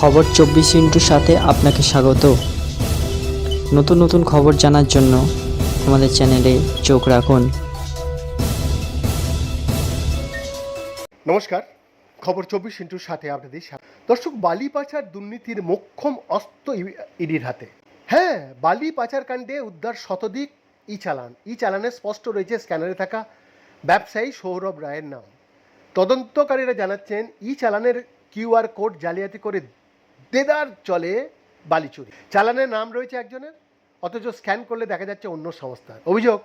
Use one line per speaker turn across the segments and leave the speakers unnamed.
খবর চব্বিশ ইন্টুর সাথে আপনাকে স্বাগত। নতুন নতুন খবর জানার জন্য আমাদের চ্যানেলে চোখ রাখুন।
নমস্কার, খবর চব্বিশ ইন্টুর সাথে আপনাদের। দর্শক, বালি পাচার দুর্নীতির মোক্ষম অস্ত্র ইডির হাতে। হ্যাঁ বালি পাচার কাণ্ডে উদ্ধার শতদিক ই চালান ই চালানে স্পষ্ট রয়েছে স্ক্যানারে থাকা ব্যবসায়ী সৌরভ রায়ের নাম। তদন্তকারীরা জানাচ্ছেন ই চালানের কিউআর কোড জালিয়াতি করে দেদার চলে বালি চুরি চালানের নাম রয়েছে একজনের, অথচ স্ক্যান করলে দেখা যাচ্ছে অন্য সংস্থার। অভিযোগ,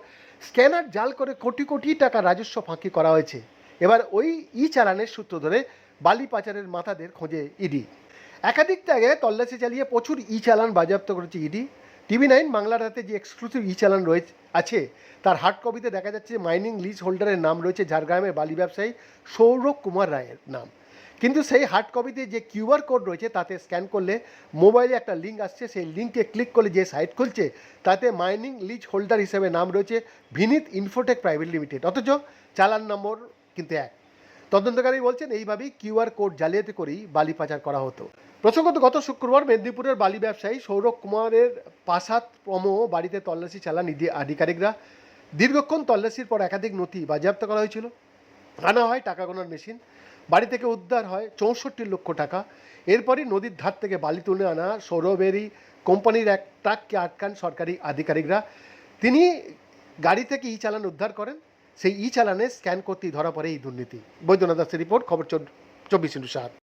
স্ক্যানার জাল করে কোটি কোটি টাকা রাজস্ব ফাঁকি করা হয়েছে। এবার ওই ই চালানের সূত্র ধরে বালি পাচারের মাথাদের খোঁজে ইডি। একাধিক জায়গায় তল্লাশি চালিয়ে প্রচুর ই চালান বাজেয়াপ্ত করেছে ইডি। টিভি নাইন বাংলার হাতে যে এক্সক্লুসিভ ই চালান রয়েছে, আছে, তার হার্ড কপিতে দেখা যাচ্ছে মাইনিং লিজ হোল্ডারের নাম রয়েছে ঝাড়গ্রামের বালি ব্যবসায়ী সৌরভ কুমার রায়ের নাম। কিন্তু সেই হার্ড কপিতে যে কিউআর কোড রয়েছে, তাতে স্ক্যান করলে মোবাইলে একটা লিঙ্ক আসছে। সেই লিঙ্কে ক্লিক করলে যে সাইট খুলছে, তাতে মাইনিং লিজ হোল্ডার হিসেবে নাম রয়েছে ভিনিত ইনফোটেক প্রাইভেট লিমিটেড অথচ চালান নম্বর কিন্তু এক। তদন্তকারী বলছেন, এইভাবেই কিউআর কোড জালিয়াতি করেই বালি পাচার করা হতো। প্রসঙ্গত, গত শুক্রবার মেদিনীপুরের বালি ব্যবসায়ী সৌরভ কুমারের পাশাত প্রম বাড়িতে তল্লাশি চালান ইডি আধিকারিকরা। দীর্ঘক্ষণ তল্লাশির পর একাধিক নথি বাজেয়াপ্ত করা হয়েছিল। আনা হয় টাকা গোনার মেশিন। বাড়ি থেকে উদ্ধার হয় চৌষট্টি লক্ষ টাকা। এরপরই নদীর ধার থেকে বালি তুলে আনা সৌরভেরই কোম্পানির এক ট্রাককে আটকান সরকারি আধিকারিকরা। তিনি গাড়ি থেকে ই চালান উদ্ধার করেন। সেই ই চালানে স্ক্যান করতেই ধরা পড়ে এই দুর্নীতি। বৈদ্যনাথ দাসের রিপোর্ট, খবর চব্বিশ ইন্টু সাত।